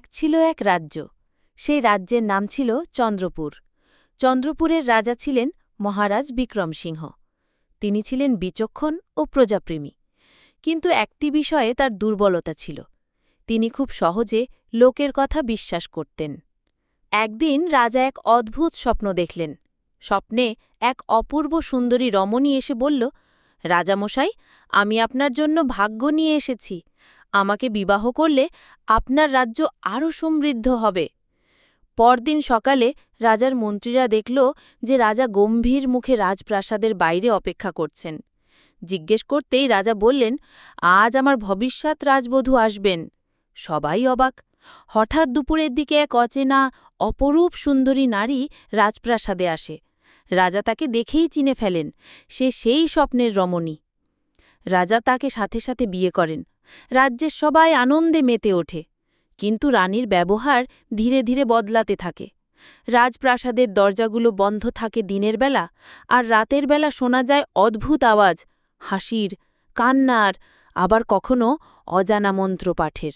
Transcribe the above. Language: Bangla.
এক ছিল এক রাজ্য। সেই রাজ্যের নাম ছিল চন্দ্রপুর। চন্দ্রপুরের রাজা ছিলেন মহারাজ বিক্রম সিংহ। তিনি ছিলেন বিচক্ষণ ও প্রজাপ্রেমী। কিন্তু একটি বিষয়ে তার দুর্বলতা ছিল। তিনি খুব সহজে লোকের কথা বিশ্বাস করতেন। একদিন রাজা এক অদ্ভুত স্বপ্ন দেখলেন। স্বপ্নে এক অপূর্ব সুন্দরী রমণী এসে বলল, রাজামশাই, আমি আপনার জন্য ভাগ্য নিয়ে এসেছি। আমাকে বিবাহ করলে আপনার রাজ্য আরও সমৃদ্ধ হবে। পরদিন সকালে রাজার মন্ত্রীরা দেখল যে রাজা গম্ভীর মুখে রাজপ্রাসাদের বাইরে অপেক্ষা করছেন। জিজ্ঞেস করতেই রাজা বললেন, আজ আমার ভবিষ্যৎ রাজবধূ আসবেন। সবাই অবাক। হঠাৎ দুপুরের দিকে এক অচেনা, অপরূপ সুন্দরী নারী রাজপ্রাসাদে আসে। রাজা তাকে দেখেই চিনে ফেলেন। সে সেই স্বপ্নের রমণী। রাজা তাকে সাথে সাথে বিয়ে করেন। রাজ্যের সবাই আনন্দে মেতে ওঠে, কিন্তু রানীর ব্যবহার ধীরে ধীরে বদলাতে থাকে। রাজপ্রাসাদের দরজাগুলো বন্ধ থাকে দিনের বেলা, আর রাতের বেলা শোনা যায় অদ্ভুত আওয়াজ, হাসির, কান্নার, আবার কখনো অজানা মন্ত্র পাঠের